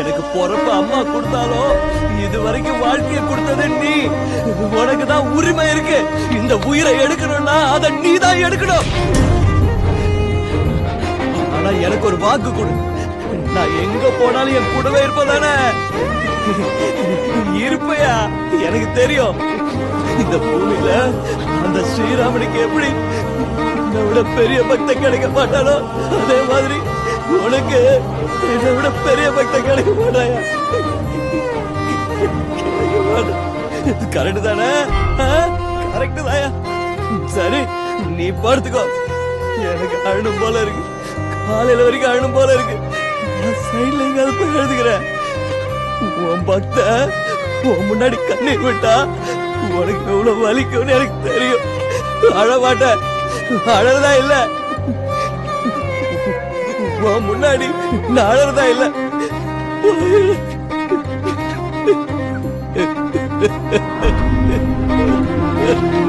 எனக்கு பொறப்பு அம்மா கொடுத்தாலும் இது வரைக்கும் வாழ்க்கையை கொடுத்தது நீ. உனக்கு தான் உரிமை இருக்கு. இந்த உயிரை எடுக்கணும்னா அதை நீ தான் எடுக்கணும். ஆனா எனக்கு ஒரு வாக்கு கொடு. நான் எங்க போனாலும் என் கூடவே இருப்பதானே? இருப்பையா? எனக்கு தெரியும். இந்த பூமியில அந்த ஸ்ரீராமனுக்கு எப்படி என்னை பெரிய பக்தன் கிடைக்க மாட்டானோ? அதே மாதிரி உனக்கு என்னை விட பெரிய பக்தன் கிடைக்க மாட்டாயா? கரெக்ட் தானே? கரெக்ட் தாயா? சரி நீ படுத்துக்கோ எனக்கு அழணும் போல இருக்கு. காலையில வரைக்கும் அழணும் போல இருக்கு. நான் சைட்ல எங்காவது போய் எழுதுக்கிறேன் உன் பக்த உன் முன்னாடி கண்ணீர் விட்டா உனக்கு எவ்வளவு வலிக்கும்னு எனக்கு தெரியும். அழ மாட்டேன். அழறதா இல்லை. உன் முன்னாடி நான் அழறதா இல்ல Ha ha ha ha!